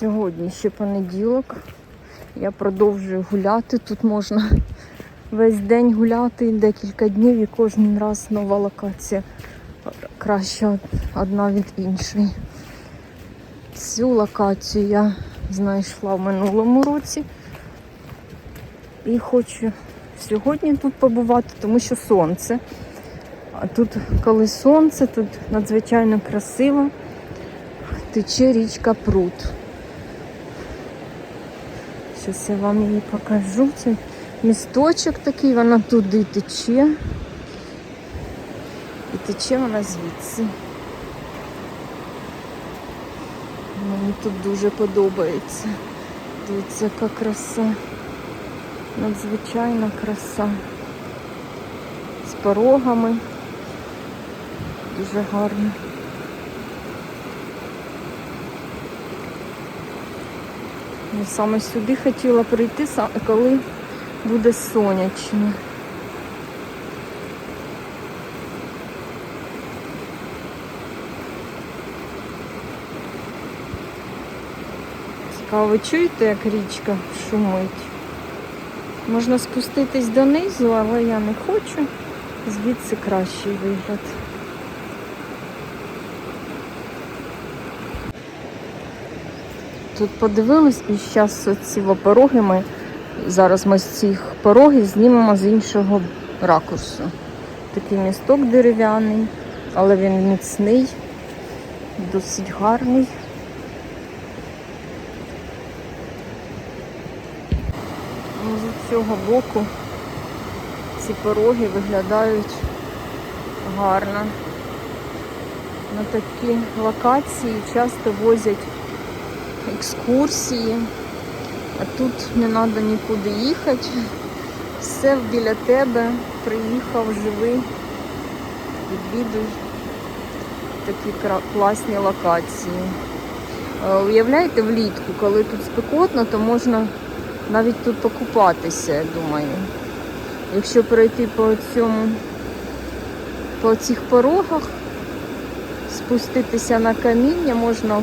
Сьогодні ще понеділок. Я продовжую гуляти. Тут можна весь день гуляти, декілька днів і кожен раз нова локація. Краща одна від іншої. Цю локацію я знайшла в минулому році. І хочу сьогодні тут побувати, тому що сонце. А тут, коли сонце, тут надзвичайно красиво. Тече річка Прут. Зараз я вам її покажу. Це місточок такий, вона туди тече. І тече вона звідси. Мені тут дуже подобається. Дивіться, яка краса. Надзвичайна краса. З порогами. Дуже гарно. Саме сюди хотіла прийти, коли буде сонячно. Цікаво, ви чуєте, як річка шумить? Можна спуститись донизу, але я не хочу. Звідси кращий вигляд. Тут подивились і зараз ці пороги ми зараз ми з цих порогів знімемо з іншого ракурсу. Такий місток дерев'яний, але він міцний, досить гарний. Ну, З цього боку ці пороги виглядають гарно. На такі локації часто возять екскурсії, а тут не треба нікуди їхати. Все біля тебе, приїхав живий, відвідуй такі класні локації. Е, Уявляєте, влітку, коли тут спекотно, то можна навіть тут покупатися, я думаю. Якщо пройти по цьому, по цих порогах, спуститися на каміння, можна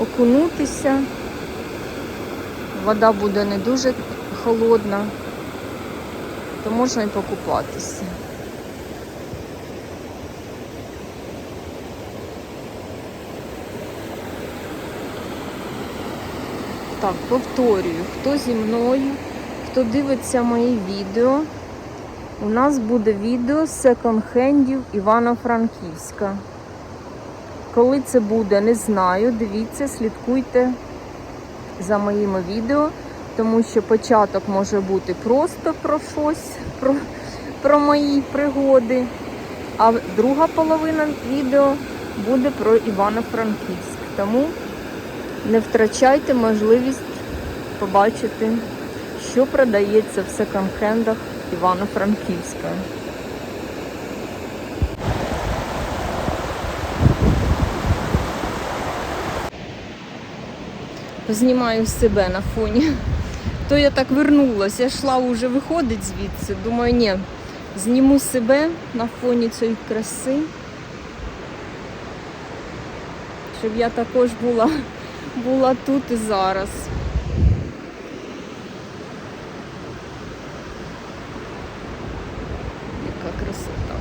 окунутися. Вода буде не дуже холодна, то можна і покупатися. Так, повторюю, хто зі мною, хто дивиться мої відео, у нас буде відео з секонд-хендів Івано-Франківська. Коли це буде, не знаю. Дивіться, слідкуйте за моїми відео, тому що початок може бути просто про щось, про, про мої пригоди. А друга половина відео буде про Івано-Франківськ. Тому не втрачайте можливість побачити, що продається в секонд-хендах Івано-Франківська. Знімаю себе на фоні. То я так вернулася, я йшла вже виходить звідси. Думаю, ні, зніму себе на фоні цієї краси. Щоб я також була, була тут і зараз. Яка красота.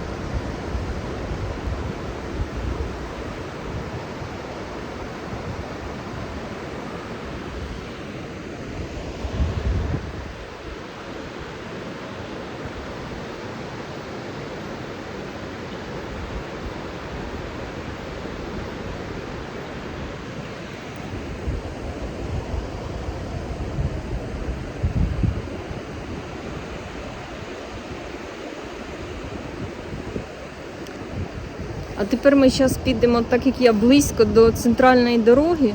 А тепер ми зараз підемо, так як я близько до центральної дороги,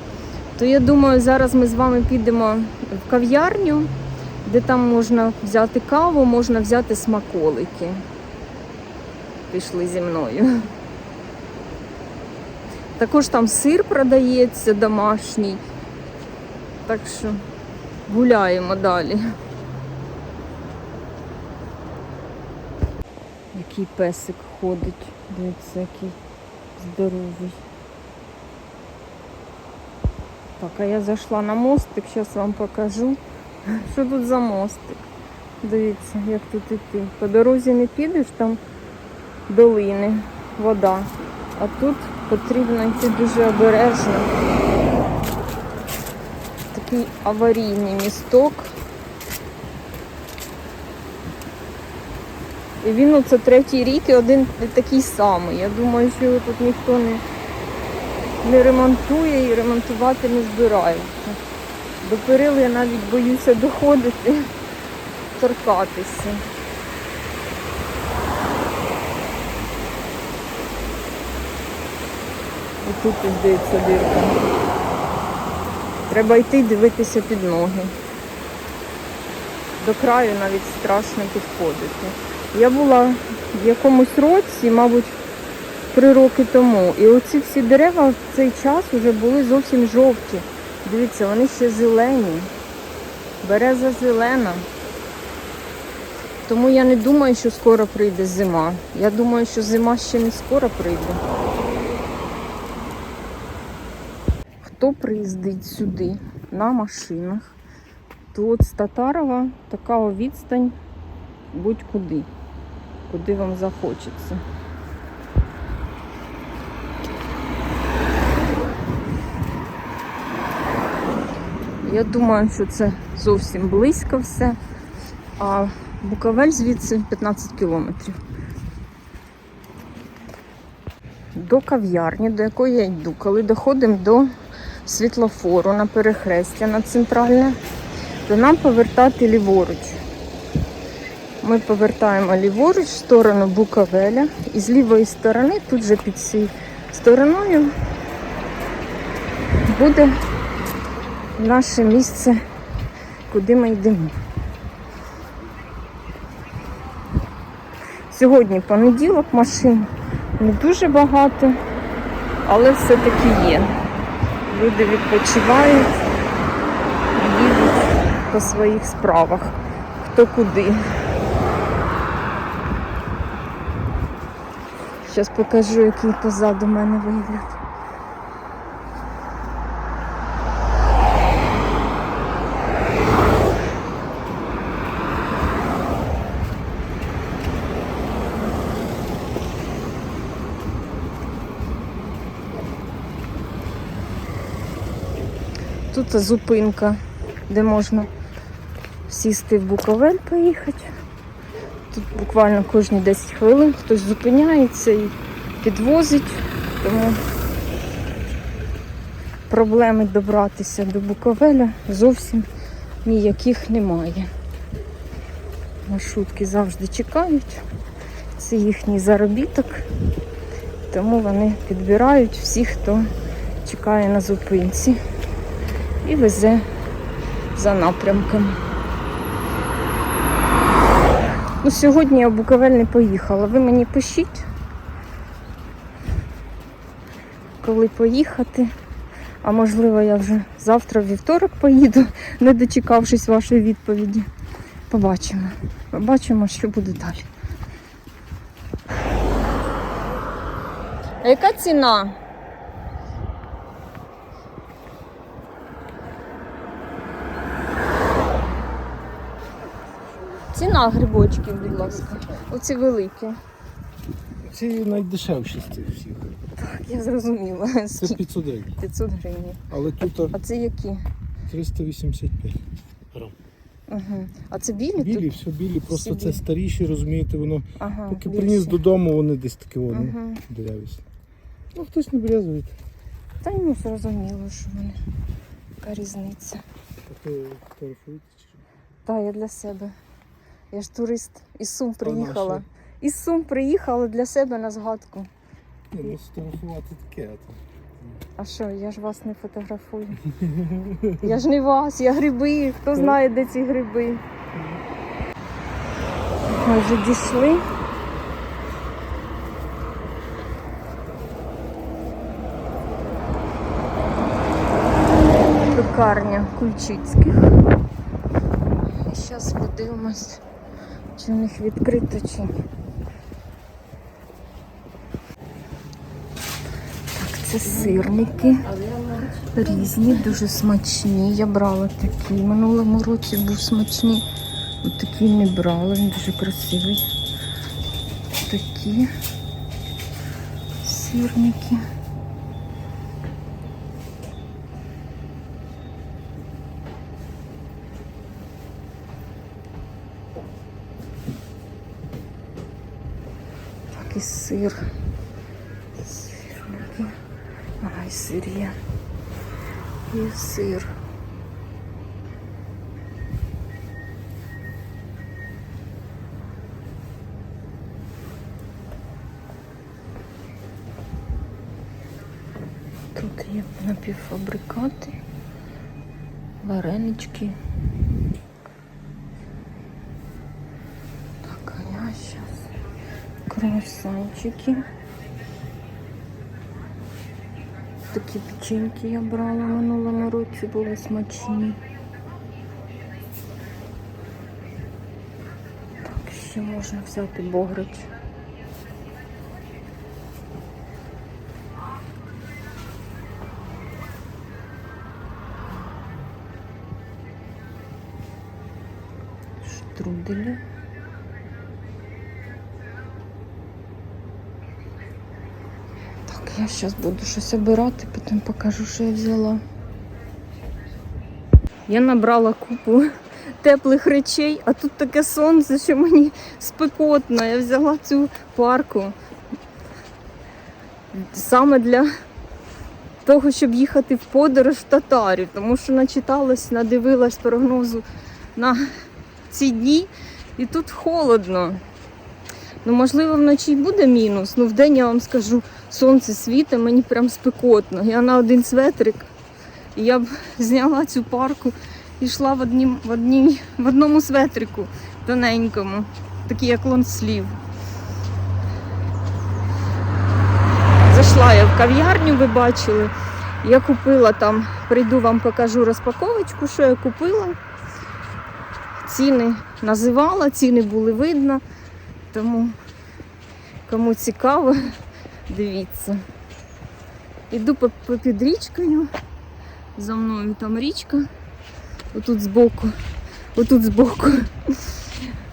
то я думаю, зараз ми з вами підемо в кав'ярню, де там можна взяти каву, можна взяти смаколики. Пішли зі мною. Також там сир продається домашній. Так що гуляємо далі. Який песик ходить. Дивіться, який здоровий. Так, а я зайшла на мостик, зараз вам покажу. Що тут за мостик? Дивіться, як тут іти. По дорозі не підеш, там долини, вода. А тут потрібно йти дуже обережно. Такий аварійний місток. І він оце третій рік і один такий самий. Я думаю, що його тут ніхто не, не ремонтує і ремонтувати не збирається. До перил я навіть боюся доходити, торкатися. І тут здається дирка. Треба йти дивитися під ноги. До краю навіть страшно підходити. Я була в якомусь році, мабуть, три роки тому. І оці всі дерева в цей час вже були зовсім жовті. Дивіться, вони ще зелені. Береза зелена. Тому я не думаю, що скоро прийде зима. Я думаю, що зима ще не скоро прийде. Хто приїздить сюди на машинах, то от з Татарова така відстань будь-куди, куди вам захочеться. Я думаю, що це зовсім близько все. А Буковель звідси 15 кілометрів. До кав'ярні, до якої я йду, коли доходимо до світлофору на перехрестя на центральне, то нам повертати ліворуч. Ми повертаємо ліворуч в сторону Буковеля. І з лівої сторони, тут же під цією стороною, буде наше місце, куди ми йдемо. Сьогодні понеділок, машин не дуже багато, але все-таки є. Люди відпочивають, їдуть по своїх справах, хто куди. Зараз покажу, який позаду мене вигляд. Тут зупинка, де можна сісти в Буковель поїхати. Тут буквально кожні 10 хвилин хтось зупиняється і підвозить, тому проблеми добратися до Буковеля зовсім ніяких немає. Маршрутки завжди чекають. Це їхній заробіток, тому вони підбирають всіх, хто чекає на зупинці і везе за напрямком. Ну, сьогодні я в Буковель не поїхала. Ви мені пишіть, коли поїхати. А можливо, я вже завтра в вівторок поїду, не дочекавшись вашої відповіді. Побачимо. Побачимо, що буде далі. А яка ціна? Ціна грибочків, будь ласка. Оці великі. Ці найдешевші з цих всіх. Так, я зрозуміла. Це 500 гривень. 500 гривень. Але тут А це які? 385 грам. Угу. А це білі? Білі, Тут? все білі, просто Всі це білі. старіші, розумієте, воно Ага, поки більші. приніс додому, вони десь такі воно Угу. дірявість. Ну хтось не брезує. Та й ну зрозуміло, що вони. Яка різниця. Фотографуєте чи що? Та я для себе. Я ж турист із Сум приїхала. Із Сум приїхала для себе на згадку. Ні, ну сфотографувати таке. а що, я ж вас не фотографую. Я ж не вас, я гриби. Хто знає, де ці гриби. Ми вже дійшли. Пекарня Кульчицьких. І зараз подивимось, чи в них відкрито, чи. Так, це сирники різні, дуже смачні. Я брала такі. Минулому році був смачний. От такі не брала, він дуже красивий. Такі сирники. Так і сир. Сирники. Ага, і сир є. І сир. Тут є напівфабрикати, варенички. Так, а я зараз круасанчики. Такі печеньки я брала в минулому році, були смачні. Так, ще можна взяти бограч. Штруделі. Я зараз буду щось обирати, потім покажу, що я взяла. Я набрала купу теплих речей, а тут таке сонце, що мені спекотно. Я взяла цю парку саме для того, щоб їхати в подорож в Татарів, тому що начиталась, надивилась прогнозу на ці дні, і тут холодно. Ну, можливо, вночі й буде мінус. Ну, вдень я вам скажу, сонце світить, мені прям спекотно. Я на один светрик. І я б зняла цю парку і йшла в, однім, в, одній, в одному светрику тоненькому, такий як лонслів. Зайшла я в кав'ярню, ви бачили. Я купила там, прийду вам покажу розпаковочку, що я купила. Ціни називала, ціни були видно. Тому кому цікаво, дивіться. Іду під річкою. За мною там річка. Отут збоку. Отут збоку.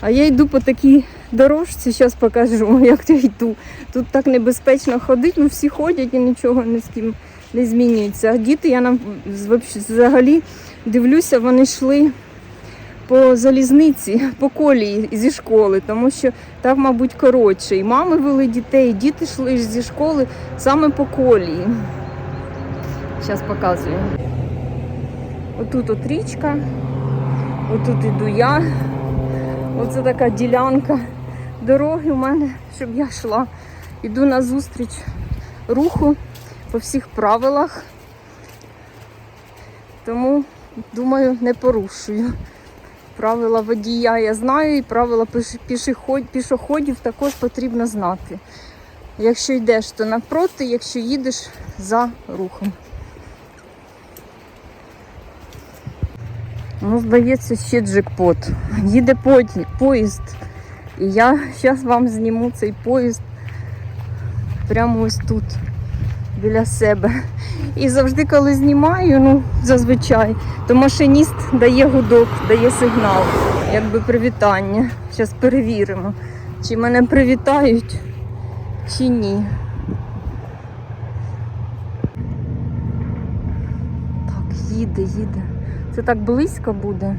А я йду по такій дорожці, зараз покажу, як я йду. Тут так небезпечно ходити, ну всі ходять і нічого не з ким не змінюється. А діти я нам взагалі дивлюся, вони йшли по залізниці, по колії зі школи, тому що так, мабуть, коротше. І мами вели дітей, і діти йшли зі школи саме по колії. Зараз показую. Отут от річка, отут іду я. Оце така ділянка дороги у мене, щоб я йшла. Іду на зустріч руху по всіх правилах. Тому, думаю, не порушую. Правила водія я знаю, і правила пішоходів також потрібно знати. Якщо йдеш, то навпроти, якщо їдеш за рухом. Ну, здається, ще джекпот. Їде поїзд. І я зараз вам зніму цей поїзд прямо ось тут, біля себе. І завжди, коли знімаю, ну, зазвичай, то машиніст дає гудок, дає сигнал, якби привітання. Зараз перевіримо, чи мене привітають, чи ні. Так, їде, їде. Це так близько буде.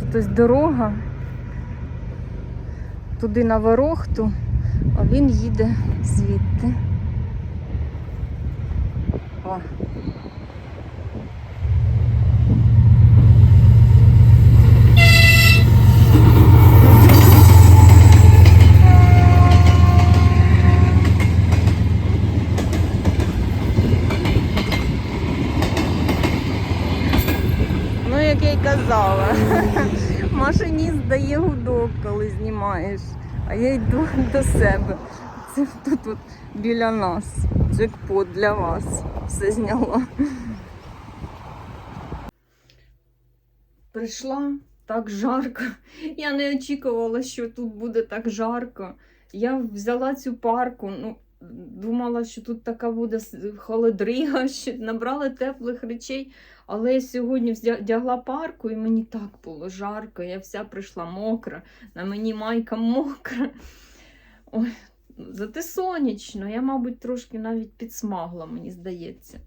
Тут ось дорога. Туди на Ворохту, а він їде звідти. О. Ну, як я й казала, машиніст дає гудок, коли знімаєш, а я йду до себе. Це тут от біля нас. Джекпот для вас. Все зняла. Прийшла так жарко. Я не очікувала, що тут буде так жарко. Я взяла цю парку, ну, думала, що тут така буде холодрига, що набрала теплих речей. Але я сьогодні вдягла парку і мені так було жарко. Я вся прийшла мокра, на мені майка мокра. Ой, зате сонячно. Я, мабуть, трошки навіть підсмагла, мені здається.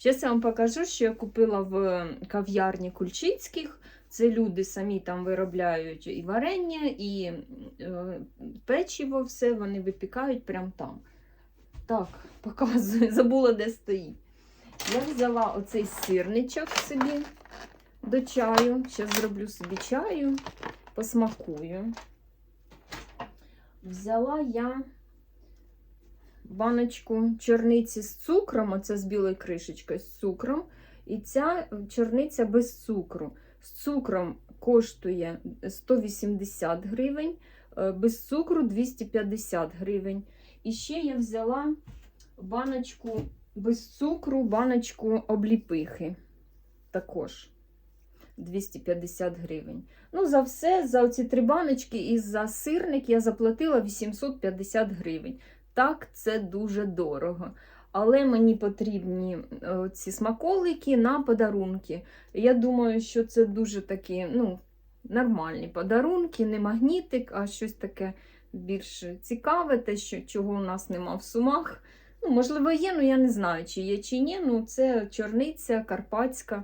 Зараз я вам покажу, що я купила в кав'ярні Кульчицьких. Це люди самі там виробляють і варення, і е, печиво, все вони випікають прямо там. Так, показую, забула, де стоїть. Я взяла оцей сирничок собі до чаю. Зараз зроблю собі чаю, посмакую. Взяла я баночку чорниці з цукром, оце з білою кришечкою з цукром. І ця чорниця без цукру. З цукром коштує 180 гривень, е, без цукру 250 гривень. І ще я взяла баночку без цукру, баночку обліпихи. Також 250 гривень. Ну, за все, за оці три баночки і за сирник я заплатила 850 гривень. Так, це дуже дорого. Але мені потрібні е, ці смаколики на подарунки. Я думаю, що це дуже такі ну, нормальні подарунки, не магнітик, а щось таке більш цікаве, те, що, чого у нас нема в сумах. Ну, можливо, є, але я не знаю, чи є, чи ні. Ну, це чорниця карпатська,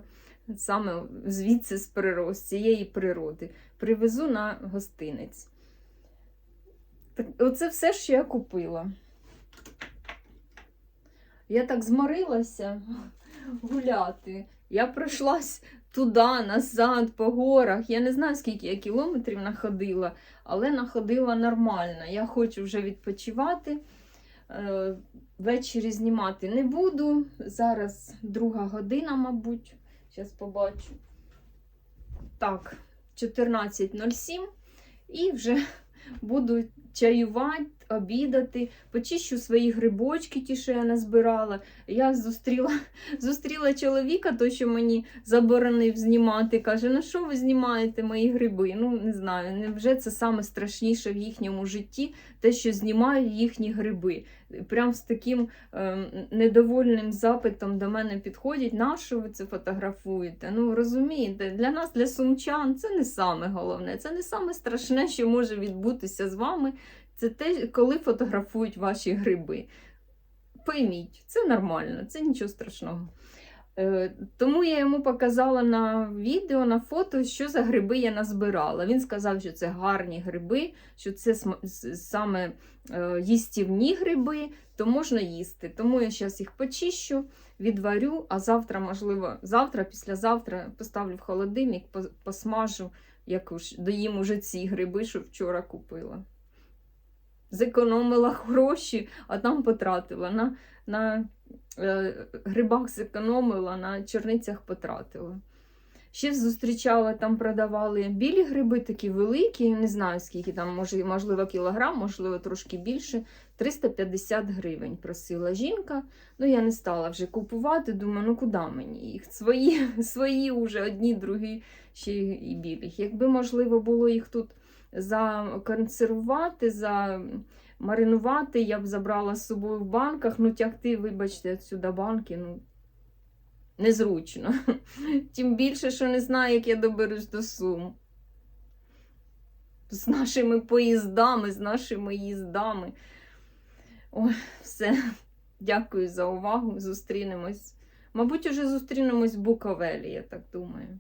саме звідси з природи, з цієї природи. Привезу на гостинець. Оце все, що я купила. Я так зморилася гуляти. Я пройшлась туди, назад, по горах. Я не знаю, скільки я кілометрів находила, але находила нормально. Я хочу вже відпочивати. Е, Ввечері знімати не буду. Зараз друга година, мабуть. Зараз побачу. Так, 14.07. І вже буду чаювати, обідати, почищу свої грибочки, ті, що я назбирала. Я зустріла, зустріла чоловіка, той, що мені заборонив знімати. Каже: ну що ви знімаєте мої гриби? Ну, не знаю, невже це саме страшніше в їхньому житті, те, що знімаю їхні гриби. Прям з таким ем, недовольним запитом до мене підходять, на що ви це фотографуєте? Ну розумієте, для нас, для сумчан, це не саме головне, це не саме страшне, що може відбутися з вами. Це те, коли фотографують ваші гриби. Пойміть, це нормально, це нічого страшного. Е, тому я йому показала на відео, на фото, що за гриби я назбирала. Він сказав, що це гарні гриби, що це саме е, їстівні гриби, то можна їсти. Тому я зараз їх почищу, відварю, а завтра, можливо, завтра, післязавтра поставлю в холодильник, по- посмажу, як уж доїм уже ці гриби, що вчора купила. Зекономила гроші, а там потратила. На, на е, грибах зекономила, на чорницях потратила. Ще зустрічала, там продавали білі гриби, такі великі, не знаю скільки там, може, можливо, кілограм, можливо, трошки більше. 350 гривень просила жінка. Ну, я не стала вже купувати. Думаю, ну куди мені їх? Свої, свої вже одні, другі ще і білі. Якби можливо було їх тут законсервувати, замаринувати, я б забрала з собою в банках. Ну, тягти, вибачте, сюди банки, ну незручно. Тим більше, що не знаю, як я доберусь до Сум. З нашими поїздами, з нашими їздами. Ой, все. Дякую за увагу. Зустрінемось. Мабуть, уже зустрінемось в Буковелі, я так думаю.